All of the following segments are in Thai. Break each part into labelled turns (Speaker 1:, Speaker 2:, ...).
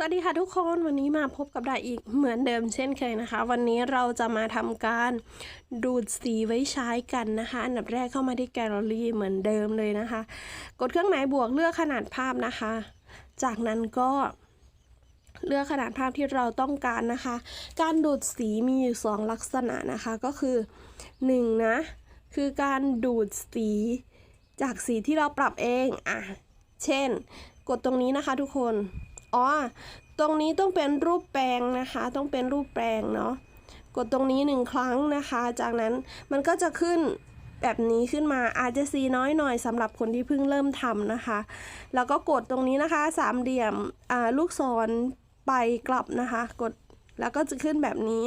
Speaker 1: สวัสดีค่ะทุกคนวันนี้มาพบกับดาอีกเหมือนเดิมเช่นเคยนะคะ วันนี้เราจะมาทำการดูดสีไว้ใช้กันนะคะ อันดับแรกเข้ามาที่แกลเลอรี่เหมือนเดิมเลยนะคะ กดเครื่องหมายบวกเลือกขนาดภาพนะคะ จากนั้นก็เลือกขนาดภาพที่เราต้องการนะคะ การดูดสีมีอยู่สองลักษณะนะคะก็คือหนึ่งนะคือการดูดสีจากสีที่เราปรับเองอะเช่น กดตรงนี้นะคะทุกคน อ๋อ ตรงนี้ต้องเป็นรูปแปลงนะคะ ต้องเป็นรูปแปลงเนาะ กดตรงนี้หนึ่งครั้งนะคะ จากนั้นมันก็จะขึ้นแบบนี้ขึ้นมาอาจจะสีน้อยหน่อยสำหรับคนที่เพิ่งเริ่มทำนะคะ แล้วก็กดตรงนี้นะคะ สามเหลี่ยมลูกศรไปกลับนะคะ กดแล้วก็จะขึ้นแบบนี้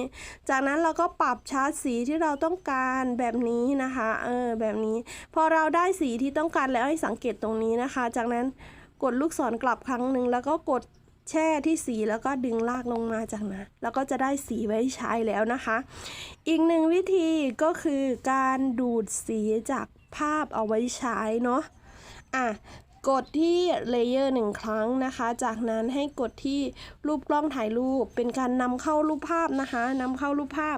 Speaker 1: จากนั้นเราก็ปรับชาร์จสีที่เราต้องการแบบนี้นะคะ เออแบบนี้ พอเราได้สีที่ต้องการแล้วให้สังเกตตรงนี้นะคะ จากนั้น กดลูกศรกลับครั้งหนึ่งแล้วก็กดแช่ที่สีแล้วก็ดึงลากลงมาจากนั้นแล้วก็จะได้สีไว้ใช้แล้วนะคะ อีกหนึ่งวิธีก็คือการดูดสีจากภาพเอาไว้ใช้เนาะอะ กดที่เลเยอร์หนึ่งครั้งนะคะ จากนั้นให้กดที่รูปกล้องถ่ายรูป เป็นการนำเข้ารูปภาพนะคะนำเข้ารูปภาพ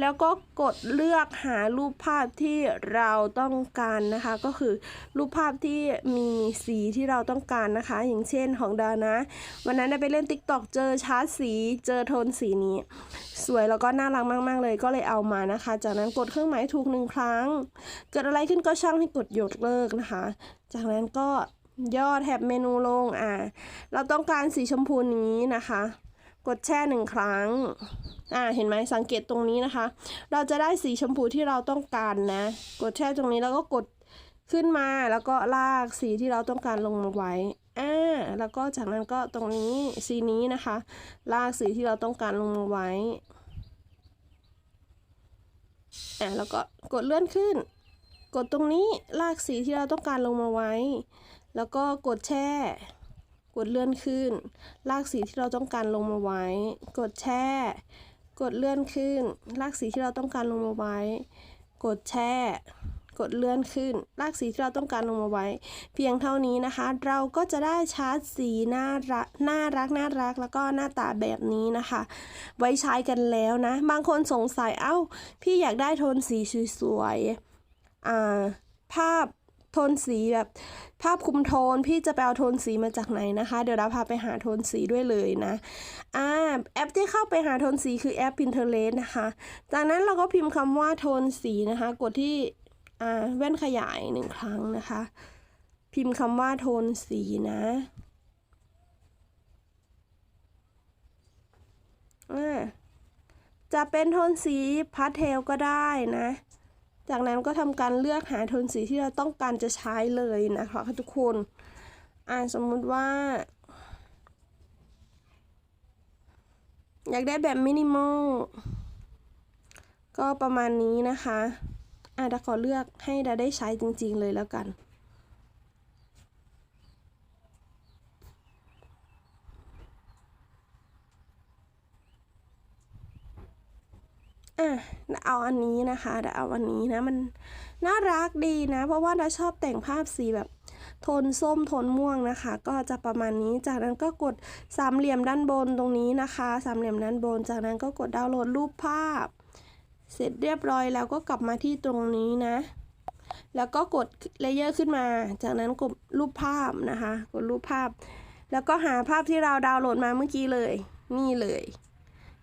Speaker 1: แล้วก็กดเลือกหารูปภาพที่เราต้องการนะคะ ก็คือรูปภาพที่มีสีที่เราต้องการนะคะ อย่างเช่นของดานะ วันนั้นได้ไปเล่น t ิ k t o k เจอชาร์ตสี เจอโทนสีนี้ สวยแล้วก็น่ารักมาก ๆ เลยก็เลยเอามานะคะ จากนั้นกดเครื่องหมายถูกหนึ่งครั้ง เกิดอะไรขึ้นก็ช่างให้กดยกเลิกนะคะ จากนั้นก็ ย่อแท็บเมนูลงอ่า เราต้องการสีชมพูนี้นะคะ กดแช่หนึ่งครั้ง อ่า เห็นไหมสังเกตตรงนี้นะคะ เราจะได้สีชมพูที่เราต้องการนะ กดแช่ตรงนี้แล้วก็กดขึ้นมาแล้วก็ลากสีที่เราต้องการลงมาไว้ อ่า แล้วก็จากนั้นก็ตรงนี้สีนี้นะคะ ลากสีที่เราต้องการลงมาไว้ อ่าแล้วก็กดเลื่อนขึ้น กดตรงนี้ลากสีที่เราต้องการลงมาไว้ แล้วก็กดแช่ กดเลื่อนขึ้น ลากสีที่เราต้องการลงมาไว้ กดแช่ กดเลื่อนขึ้น ลากสีที่เราต้องการลงมาไว้ กดแช่กดเลื่อนขึ้น ลากสีที่เราต้องการลงมาไว้ เพียงเท่านี้นะคะ เราก็จะได้ชาร์จสีน่ารักน่ารักน่ารักแล้วก็หน้าตาแบบนี้นะคะ ไว้ใช้กันแล้วนะ บางคนสงสัยเอ้า พี่อยากได้โทนสีสวยๆอ่าภาพ โทนสีแบบภาพคุมโทนพี่จะไปเอาโทนสีมาจากไหนนะคะ เดี๋ยวเราพาไปหาโทนสีด้วยเลยนะอ่าแอปที่เข้าไปหาโทนสีคือแอป Pinterest นะคะ จากนั้นเราก็พิมพ์คำว่าโทนสีนะคะ กดที่อ่าแว่นขยายหนึ่งครั้งนะคะ พิมพ์คำว่าโทนสีนะอ่าจะเป็นโทนสีพาสเทลก็ได้นะ จากนั้นก็ทำการเลือกหาโทนสีที่เราต้องการจะใช้เลยนะคะทุกคนอ่าสมมุติว่า อยากได้แบบมินิมอลก็ประมาณนี้นะคะอะดาขอเลือกให้ดาได้ใช้จริงๆเลยแล้วกัน อะเอาอันนี้นะคะเดี๋ยวเอาอันนี้นะมันน่ารักดีนะ เพราะว่าดาชอบแต่งภาพสีแบบโทนส้มโทนม่วงนะคะ ก็จะประมาณนี้ จากนั้นก็กดสามเหลี่ยมด้านบนตรงนี้นะคะสามเหลี่ยมด้านบน จากนั้นก็กดดาวน์โหลดรูปภาพ เสร็จเรียบร้อยแล้วก็กลับมาที่ตรงนี้นะ แล้วก็กดเลเยอร์ขึ้นมา จากนั้นกดรูปภาพนะคะ กดรูปภาพ แล้วก็หาภาพที่เราดาวน์โหลดมาเมื่อกี้เลย นี่เลย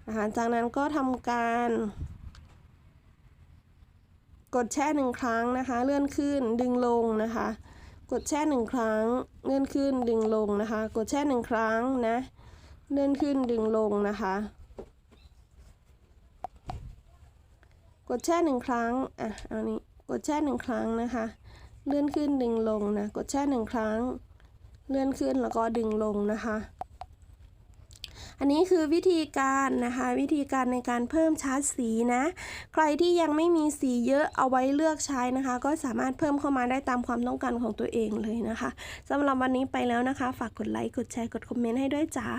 Speaker 1: นะคะจากนั้นก็ทำการ กดแช่หนึ่งครั้งนะคะ เลื่อนขึ้นดึงลงนะคะ กดแช่หนึ่งครั้ง เลื่อนขึ้นดึงลงนะคะ กดแช่หนึ่งครั้งนะเลื่อนขึ้นดึงลงนะคะ กดแช่หนึ่งครั้งอะเอานี้กดแช่หนึ่งครั้งนะคะ เลื่อนขึ้นดึงลงนะ กดแช่หนึ่งครั้ง เลื่อนขึ้นแล้วก็ดึงลงนะคะ อันนี้คือวิธีการนะคะ วิธีการในการเพิ่มชาร์จสีนะ ใครที่ยังไม่มีสีเยอะเอาไว้เลือกใช้นะคะ ก็สามารถเพิ่มเข้ามาได้ตามความต้องการของตัวเองเลยนะคะสำหรับวันนี้ไปแล้วนะคะ ฝากกดไลค์กดแชร์กดคอมเมนต์ให้ด้วยจ้า